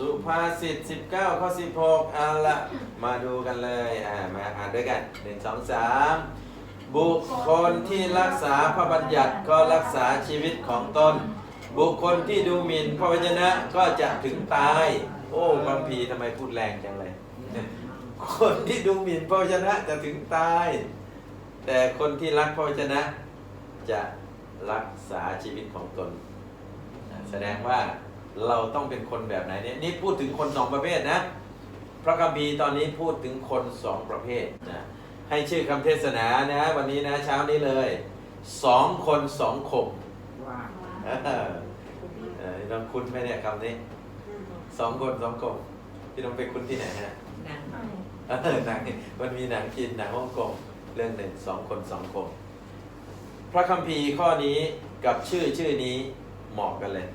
สุภาษิต19 ข้อ 16เอาละมาดูกันเลยอ่ามาอ่านด้วยกัน 1 2 3 บุคคลที่รักษาพระบัญญัติก็รักษาชีวิตของตน บุคคลที่ดูหมิ่นพระวจนะก็จะถึงตาย โอ้บางพีร์ทำไมพูดแรงจังเลย คนที่ดูหมิ่นพระวจนะจะถึงตาย แต่คนที่รักพระวจนะจะรักษาชีวิตของตน แสดงว่า เราต้องเป็นคนแบบไหนเนี่ยนี่พูดถึงคนสองประเภทนะ พระคัมภีร์ตอนนี้พูดถึงคนสองประเภทนะให้ชื่อคำเทศนานะวันนี้นะเช้านี้เลยสองคนสองข่มว่าเออเออลองคุ้นไหมเนี่ยคำนี้สองคนสองข่มที่ต้องไปคุ้นที่ไหนฮะหนังเออหนังมันมีหนังจีนหนังฮ่องกงเรื่องหนึ่งสองคนสองข่มพระคัมภีร์ข้อนี้กับชื่อชื่อนี้เหมาะกันเลย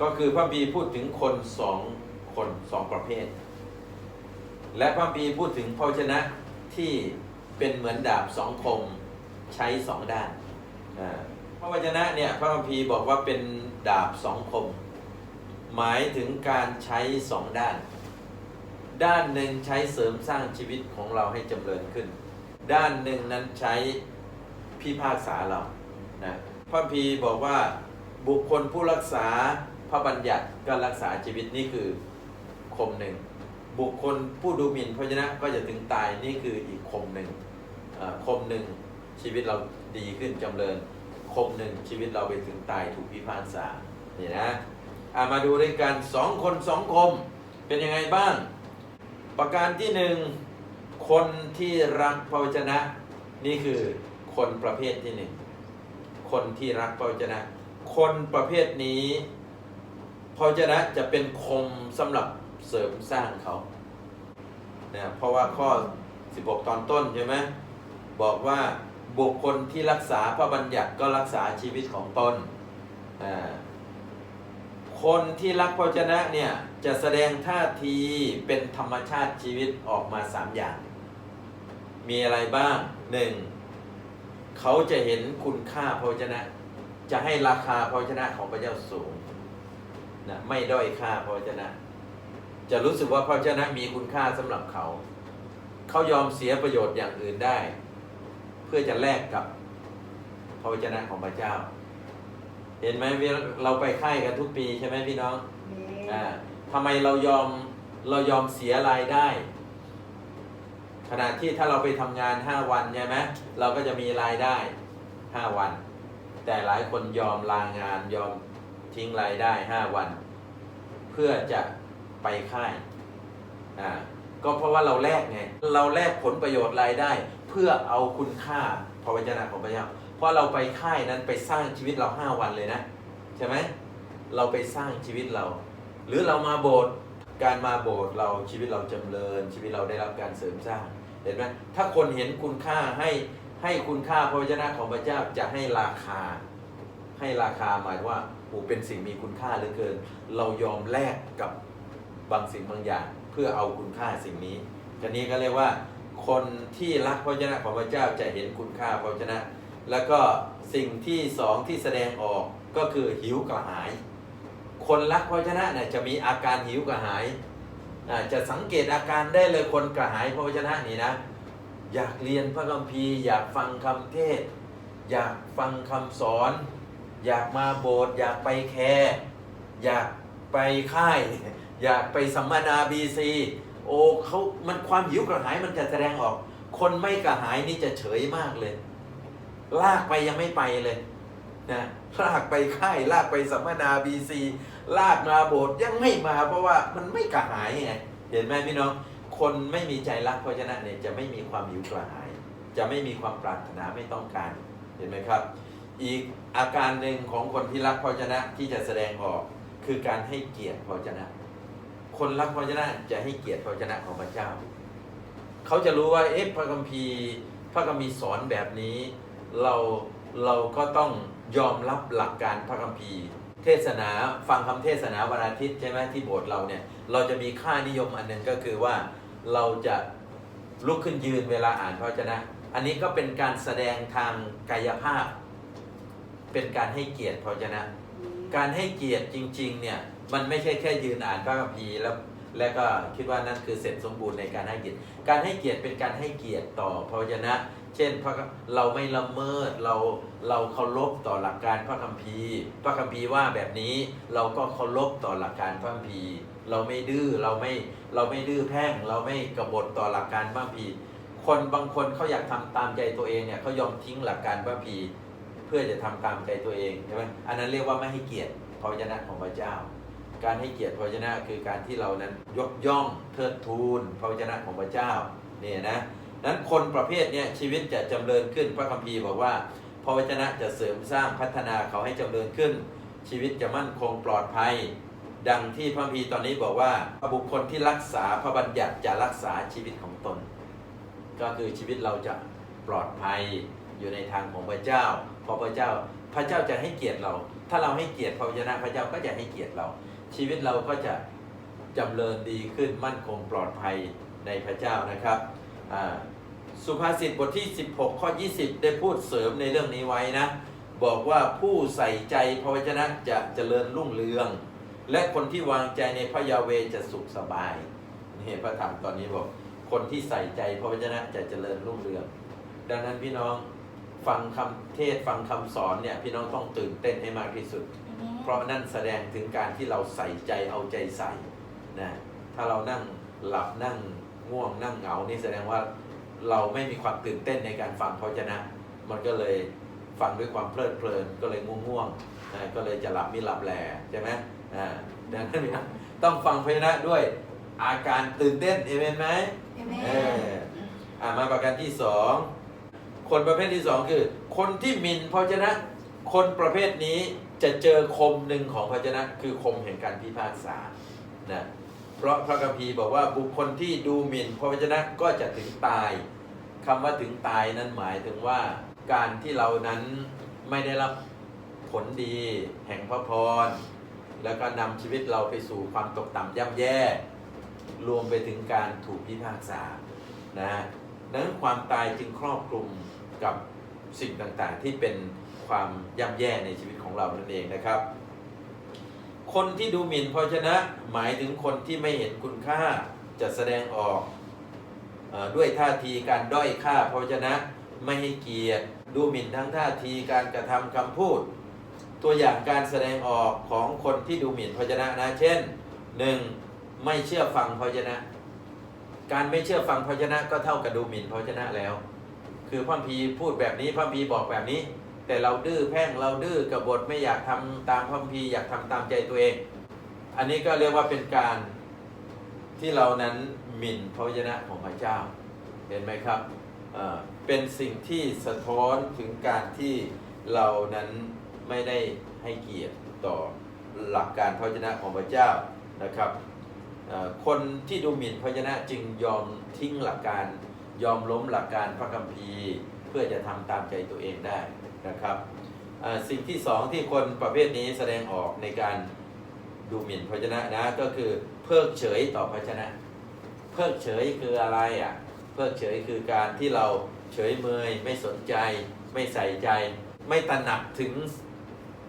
ก็คือพระบีพูดถึงคนสองคนสองประเภท และพระบีพูดถึงพระวจนะที่เป็นเหมือนดาบสองคมใช้สองด้านพระวจนะเนี่ยพระคัมภีร์บอกว่าเป็นดาบสองคม หมายถึงการใช้สองด้าน ด้านหนึ่งใช้เสริมสร้างชีวิตของเราให้จำเริญขึ้น ด้านหนึ่งนั้นใช้พิพากษาเรานะพระคัมภีบอกว่าบุคคลผู้รักษา พระบัญญัติก็รักษาชีวิตนี่คือคมหนึ่ง บุคคลผู้ดูหมิ่นพระวจนะก็จะถึงตายนี่คืออีกคมหนึ่งอ่าคมหนึ่งชีวิตเราดีขึ้นจำเริญคมหนึ่งชีวิตเราไปถึงตายถูกพิพากษานี่นะอ่ามาดูด้วยกันสองคนสองคมเป็นยังไงบ้าง ประการที่หนึ่งคนที่รักพระวจนะ นี่คือคนประเภทที่หนึ่งคนที่รักพระวจนะ คนประเภทนี้ พจนะจะเป็นคมสำหรับเสริมสร้างเขานะเพราะว่าข้อ 16 ตอนต้นใช่ไหมบอกว่าบุคคลที่รักษาพระบัญญัติก็รักษาชีวิตของตนคนที่รักพระวจนะเนี่ยจะแสดงท่าทีเป็นธรรมชาติชีวิตออกมาสามอย่าง มีอะไรบ้างหนึ่งเขาจะเห็นคุณค่าพระวจนะ จะให้ราคาพระวจนะของพระเจ้าสูง นะไม่ด้อยค่าพระวจนะ จะรู้สึกว่าพระวจนะมีคุณค่าสำหรับเขา เขายอมเสียประโยชน์อย่างอื่นได้ เพื่อจะแลกกับพระวจนะของพระเจ้า เห็นไหมเวลาเราไปค่ายกันทุกปีใช่ไหมพี่น้องอ่าทำไมเรายอมเรายอมเสียรายได้ ขณะที่ถ้าเราไปทำงาน5วันใช่ไหมเราก็จะมีรายได้5วัน แต่หลายคนยอมลางานยอม ทิ้งรายได้ 5 วัน เพื่อจะไปค่ายอ่าก็เพราะว่าเราแลกไงเราแลกผลประโยชน์รายได้ เพื่อเอาคุณค่าพระวจนะของพระเจ้าเพราะเราไปค่ายนั้นไปสร้างชีวิตเรา 5 วันเลยนะใช่ไหมเราไปสร้างชีวิตเรา หรือเรามาโบสถ์การมาโบสถ์เราชีวิตเราจำเริญ ชีวิตเราได้รับการเสริมสร้างเห็นไหมถ้าคนเห็นคุณค่าให้ให้คุณค่าพระวจนะของพระเจ้าจะให้ราคา ให้ราคาหมายว่าโอ้เป็นสิ่งมีคุณค่าเหลือเกิน เรายอมแลกกับบางสิ่งบางอย่าง เพื่อเอาคุณค่าสิ่งนี้ทีนี้ก็เรียกว่า คนที่รักพระวจนะของพระเจ้าจะเห็นคุณค่าพระวจนะ แล้วก็สิ่งที่สองที่แสดงออกก็คือหิวกระหาย คนรักพระวจนะเนี่ยจะมีอาการหิวกระหายจะสังเกตอาการได้เลยคนกระหายพระวจนะนี่นะ อยากเรียนพระคัมภีร์ อยากฟังคำเทศ อยากฟังคำสอน อยากมาโบสถ์อยากไปแคร์อยากไปค่าย อยากไปสัมมนาบีซีโอ้เขามันความหิวกระหายมันจะแสดงออก คนไม่กระหายนี่จะเฉยมากเลย ลากไปยังไม่ไปเลยนะลากไปค่ายลากไปสัมมนาบีซีลากมาโบสถ์ยังไม่มา เพราะว่ามันไม่กระหายไงเห็นไหมพี่น้อง คนไม่มีใจรักเพราะฉะนั้นเนี่ยจะไม่มีความหิวกระหาย จะไม่มีความปรารถนาไม่ต้องการเห็นไหมครับ อีกอาการหนึ่งของคนที่รักพจนะที่จะแสดงออกคือการให้เกียรติพจนะ คนรักพจนะจะให้เกียรติพจนะของพระเจ้า เขาจะรู้ว่าเอ๊ะพระคัมภีร์พระคัมภีร์สอนแบบนี้เราเราก็ต้องยอมรับหลักการพระคัมภีร์ เทศนาฟังคำเทศนาวันอาทิตย์ใช่ไหมที่โบสถ์เราเนี่ยเราจะมีค่านิยมอันหนึ่งก็คือว่าเราจะลุกขึ้นยืนเวลาอ่านพระวจนะ อันนี้ก็เป็นการแสดงทางกายภาพ เป็นการให้เกียรติพระวจนะการให้เกียรติจริง ๆ เนี่ยมันไม่ใช่แค่ยืนอ่านพระคัมภีร์แล้วและก็คิดว่านั่นคือเสร็จสมบูรณ์ในการให้เกียรติ การให้เกียรติเป็นการให้เกียรติต่อพระวจนะ เช่นพระเราไม่ละเมิดเราเราเคารพต่อหลักการพระคัมภีร์ พระคัมภีร์ว่าแบบนี้เราก็เคารพต่อหลักการพระคัมภีร์ เราไม่ดื้อเราไม่เราไม่ดื้อแพ่ง เราไม่กบฏต่อหลักการพระคัมภีร์ คนบางคนเขาอยากทำตามใจตัวเองเนี่ยเขายอมทิ้งหลักการพระคัมภีร์ เพื่อจะทำตามใจตัวเองใช่ไหมอันนั้นเรียกว่าไม่ให้เกียรติพระวจนะของพระเจ้า การให้เกียรติพระวจนะคือการที่เรานั้นยกย่องเทิดทูนพระวจนะของพระเจ้าเนี่ยนะนั้นคนประเภทเนี้ยชีวิตจะจำเริญขึ้นพระคัมภีร์บอกว่าพระวจนะจะเสริมสร้างพัฒนาเขาให้จำเริญขึ้น ชีวิตจะมั่นคงปลอดภัย ดังที่พระคัมภีร์ตอนนี้บอกว่าบุคคลที่รักษาพระบัญญัติจะรักษาชีวิตของตน ก็คือชีวิตเราจะปลอดภัยอยู่ในทางของพระเจ้า พราะพระเจ้า พระเจ้าจะให้เกียรติเรา ถ้าเราให้เกียรติพระวจนะพระเจ้าก็จะให้เกียรติเรา ชีวิตเราก็จะจำเริญดีขึ้นมั่นคงปลอดภัยในพระเจ้านะครับสุภาษิตบทที่ 16 ข้อ 20 ได้พูดเสริมในเรื่องนี้ไว้นะ บอกว่าผู้ใส่ใจพระวจนะจะเจริญรุ่งเรือง และคนที่วางใจในพระยาเวจะสุขสบายนี่พระธรรมตอนนี้บอกคนที่ใส่ใจพระวจนะจะเจริญรุ่งเรือง ดังนั้นพี่น้อง ฟังคำเทศน์ฟังคำสอนเนี่ยพี่น้องต้องตื่นเต้นให้มากที่สุด เพราะนั่นแสดงถึงการที่เราใส่ใจเอาใจใส่นะถ้าเรานั่งหลับนั่งง่วงนั่งเหงานี่แสดงว่าเราไม่มีความตื่นเต้นในการฟังพระวจนะ มันก็เลยฟังด้วยความเพลิดเพลินก็เลยง่วงๆนะก็เลยจะหลับไม่หลับแหล่ใช่ไหมอ่าดังนั้นเนี่ยต้องฟังพระวจนะด้วยอาการตื่นเต้นเอเมนไหมเอออ่ามาประการที่สอง คนประเภทที่สองคือ คนที่มินพระวจนะ คนประเภทนี้จะเจอคมหนึ่งของพระวจนะ คือคมแห่งการพิพากษานะเพราะพระคัมภีร์บอกว่าบุคคลที่ดูหมิ่นพระวจนะก็จะถึงตายคำว่าถึงตายนั้นหมายถึงว่าการที่เรานั้นไม่ได้รับผลดีแห่งพระพร แล้วก็นำชีวิตเราไปสู่ความตกต่ำย่ำแย่ รวมไปถึงการถูกพิพากษานะดังนั้นความตายจึงครอบคลุม กับสิ่งต่างๆ ที่เป็นความย่ำแย่ในชีวิตของเรานั่นเองนะครับ คนที่ดูหมิ่นพระชนะหมายถึงคนที่ไม่เห็นคุณค่าจะแสดงออกอด้วยท่าทีการด้อยค่าพระชนะไม่ให้เกียรติดูหมิ่นทั้งท่าทีการกระทำคำพูด ตัวอย่างการแสดงออกของคนที่ดูหมิ่นพระชนะนะเช่นหนึ่งไม่เชื่อฟังพระชนะ การไม่เชื่อฟังพระชนะก็เท่ากับดูหมิ่นพระชนะแล้ว คือพระพีพูดแบบนี้พระพีบอกแบบนี้ แต่เราดื้อแพ่งเราดื้อกบฏไม่อยากทำตามพระพีอยากทำตามใจตัวเอง อันนี้ก็เรียกว่าเป็นการที่เรานั้นหมิ่นพระวจนะของพระเจ้า เห็นไหมครับเป็นสิ่งที่สะท้อนถึงการที่เรานั้นไม่ได้ให้เกียรติต่อหลักการพระวจนะของพระเจ้านะครับคนที่ดูหมิ่นพระวจนะจึงยอมทิ้งหลักการ ยอมล้มหลักการพระคัมภีร์เพื่อจะทำตามใจตัวเองได้นะครับสิ่งที่สองที่คนประเภทนี้แสดงออกในการดูหมิ่นพระวจนะนะก็คือเพิกเฉยต่อพระวจนะ เพิกเฉยคืออะไรอะเพิกเฉยคือการที่เราเฉยเมยไม่สนใจ ไม่ใส่ใจ ไม่ตระหนักถึง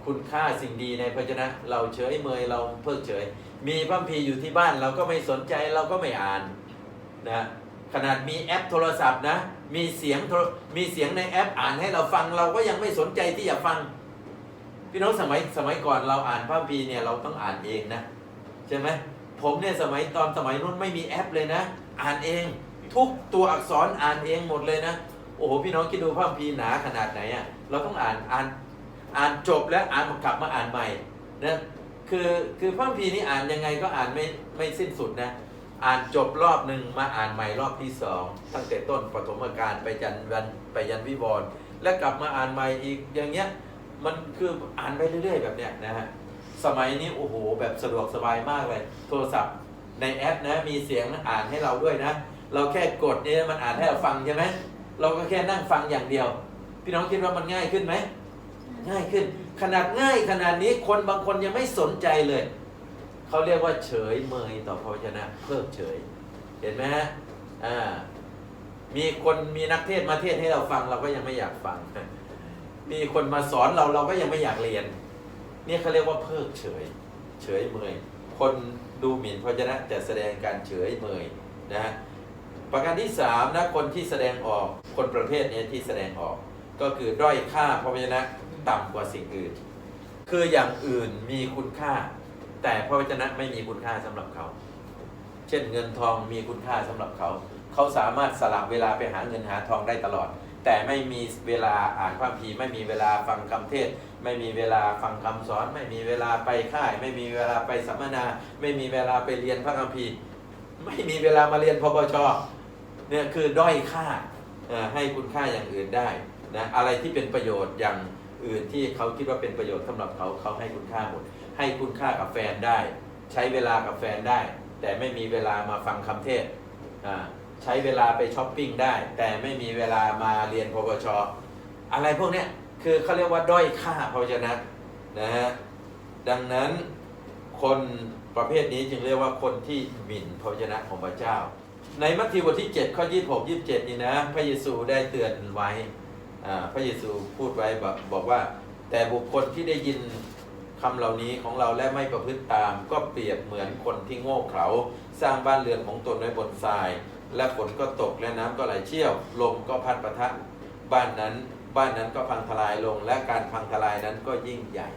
คุณค่าสิ่งดีในพระวจนะ เราเฉยเมยเราเพิกเฉย มีพระคัมภีอยู่ที่บ้านเราก็ไม่สนใจเราก็ไม่อ่านนะ ขนาดมีแอปโทรศัพท์นะ มีเสียงมีเสียงในแอป อ่านให้เราฟังเราก็ยังไม่สนใจที่จะฟัง พี่น้องสมัยสมัยก่อนเราอ่านพระคัมภีเนี่ยเราต้องอ่านเองนะใช่ไหมผมเนี่ยสมัยตอนสมัยนู้นไม่มีแอปเลยนะ อ่านเอง ทุกตัวอักษรอ่านเองหมดเลยนะโอ้โหพี่น้องคิดดูพระคัมภีหนาขนาดไหนอะ่ะเราต้องอ่านอ่านอ่านจบแล้วอ่านกลับมาอ่านใหม่นะคือคือพระคัมภีนี้อ่านยังไงก็อ่านไม่ไม่สิ้นสุดนะ อ่านจบรอบหนึ่งมาอ่านใหม่รอบที่สองตั้งแต่ต้นปฐมกาลไปยันวันไปยันวิวรณ์แล้วกลับมาอ่านใหม่อีกอย่างเงี้ยมันคืออ่านไปเรื่อยๆ แบบเนี้ยนะฮะสมัยนี้โอ้โหแบบสะดวกสบายมากเลย โทรศัพท์ในแอปนะมีเสียงอ่านให้เราด้วยนะ เราแค่กดเนี่ยมันอ่านให้เราฟังใช่ไหมเราก็แค่นั่งฟังอย่างเดียว พี่น้องคิดว่ามันง่ายขึ้นไหมง่ายขึ้น ขนาดง่ายขนาดนี้คนบางคนยังไม่สนใจเลย เขาเรียกว่าเฉยเมยต่อพระวจนะเพิกเฉย เห็นไหมฮะอ่ามีคนมีนักเทศมาเทศให้เราฟังเราก็ยังไม่อยากฟัง มีคนมาสอนเราเราก็ยังไม่อยากเรียน เนี่ยเขาเรียกว่าเพิกเฉย เฉยเมย คนดูหมิ่นพระวจนะจะแสดงการเฉยเมยนะฮะประการที่สามนะคนที่แสดงออกคนประเภทนี้ที่แสดงออก ก็คือด้อยค่าพระวจนะต่ำกว่าสิ่งอื่น คืออย่างอื่นมีคุณค่า แต่พระวจนะไม่มีคุณค่าสำหรับเขา เช่นเงินทองมีคุณค่าสำหรับเขา เขาสามารถสลับเวลาไปหาเงินหาทองได้ตลอด แต่ไม่มีเวลาอ่านพระคัมภีร์ไม่มีเวลาฟังคำเทศ ไม่มีเวลาฟังคำสอน ไม่มีเวลาไปค่าย ไม่มีเวลาไปสัมมนา ไม่มีเวลาไปเรียนพระคัมภีร์ไม่มีเวลามาเรียนพปชเนี่ยคือด้อยค่าให้คุณค่าอย่างอื่นได้นะอะไรที่เป็นประโยชน์อย่างอื่นที่เขาคิดว่าเป็นประโยชน์สำหรับเขาเขาให้คุณค่าหมด ให้คุณค่ากับแฟนได้ ใช้เวลากับแฟนได้ แต่ไม่มีเวลามาฟังคำเทศอ่าใช้เวลาไปช้อปปิ้งได้ แต่ไม่มีเวลามาเรียนพปชอะไรพวกเนี้ยคือเขาเรียกว่าด้อยค่าพจนะนะฮะดังนั้นคนประเภทนี้จึงเรียกว่าคนที่หมิ่นพระวจนะของพระเจ้า ในมัทธิวบทที่ 7 ข้อ 26 27 นี่นะ พระเยซูได้เตือนไว้ พระเยซูพูดไว้บอกว่า แต่บุคคลที่ได้ยิน คำเหล่านี้ของเราและไม่ประพฤติตาม ก็เปรียบเหมือนคนที่โง่เขลาสร้างบ้านเรือนของตนไว้บนทราย และฝนก็ตกและน้ำก็ไหลเชี่ยว ลมก็พัดประทะบ้านนั้นบ้านนั้นก็พังทลายลง และการพังทลายนั้นก็ยิ่งใหญ่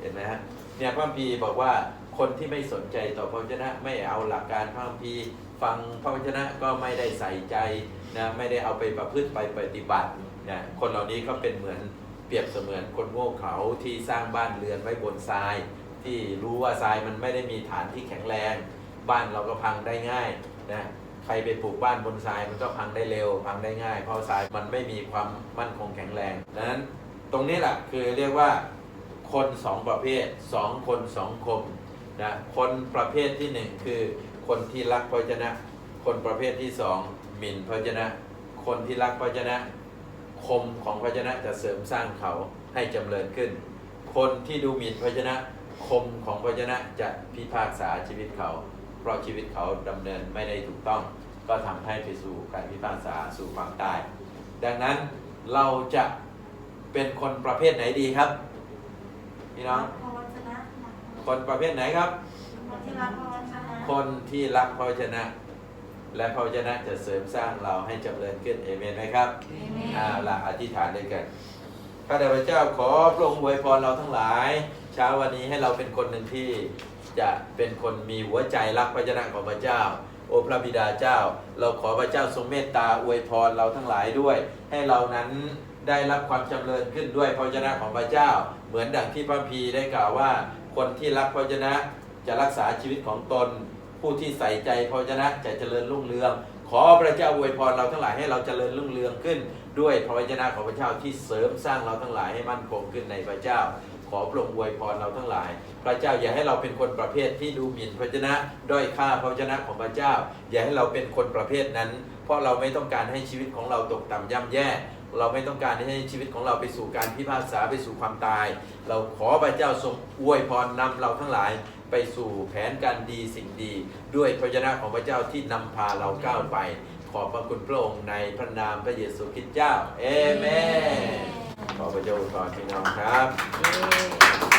เห็นไหมฮะเนี่ยพระคัมภีบอกว่าคนที่ไม่สนใจต่อพระวจนะไม่เอาหลักการพระคัมภีฟังพระวจนะก็ไม่ได้ใส่ใจนะไม่ได้เอาไปประพฤติไปปฏิบัตินะคนเหล่านี้ก็เป็นเหมือน เปรียบเสมือนคนโง่เขลาที่สร้างบ้านเรือนไว้บนทราย ที่รู้ว่าทรายมันไม่ได้มีฐานที่แข็งแรง บ้านเราก็พังได้ง่ายนะใครไปปลูกบ้านบนทรายมันก็พังได้เร็ว พังได้ง่าย เพราะทรายมันไม่มีความมั่นคงแข็งแรงดังนั้นตรงนี้แหละคือเรียกว่าคนสองประเภทสองคนสองคมนะคนประเภทที่หนึ่งคือคนที่รักพระวจนะ คนประเภทที่สองหมิ่นพระวจนะ คนที่รักพระวจนะ คมของพระวจนะจะเสริมสร้างเขาให้จำเริญขึ้น คนที่ดูหมิ่นพระวจนะคมของพระวจนะจะพิพากษาชีวิตเขา เพราะชีวิตเขาดำเนินไม่ได้ถูกต้อง ก็ทำให้ไปสู่การพิพากษาสู่ความตาย ดังนั้นเราจะเป็นคนประเภทไหนดีครับพี่น้องพระวจนะคนประเภทไหนครับ คนที่รักพระวจนะ และพระวจนะจะเสริมสร้างเราให้เจริญขึ้นเอเมนไหมครับเอเมนอ่าละอธิษฐานด้วยกันข้าแต่พระเจ้าขอพระองค์อวยพรเราทั้งหลาย เช้าวันนี้ให้เราเป็นคนหนึ่งที่จะเป็นคนมีหัวใจรักพระวจนะของพระเจ้า โอพระบิดาเจ้า เราขอพระเจ้าทรงเมตตาอวยพรเราทั้งหลายด้วย ให้เรานั้นได้รับความจำเริญขึ้นด้วยพระวจนะของพระเจ้า เหมือนดังที่พระคัมพีร์ได้กล่าวว่า คนที่รักพระวจนะจะรักษาชีวิตของตน ผู้ที่ใส่ใจพระวจนะจะเจริญรุ่งเรือง ขอพระเจ้าอวยพรเราทั้งหลายให้เราเจริญรุ่งเรืองขึ้น ด้วยพระวจนะของพระเจ้าที่เสริมสร้างเราทั้งหลายให้มั่นคงขึ้นในพระเจ้า ขอพระองค์อวยพรเราทั้งหลาย พระเจ้าอย่าให้เราเป็นคนประเภทที่ดูหมิ่นพระวจนะด้อยค่าพระวจนะของพระเจ้า อย่าให้เราเป็นคนประเภทนั้น เพราะเราไม่ต้องการให้ชีวิตของเราตกต่ำย่ำแย่เราไม่ต้องการให้ชีวิตของเราไปสู่การพิพากษาไปสู่ความตาย เราขอพระเจ้าทรงอวยพรนำเราทั้งหลาย ไปสู่แผนการดีสิ่งดี ด้วยพระวจนะของพระเจ้าที่นำพาเราก้าวไป ขอบพระคุณพระองค์ในพระนามพระเยซูคริสต์เจ้า เอเมนขอพระเจ้าอวยพรพี่น้องครับเอเมน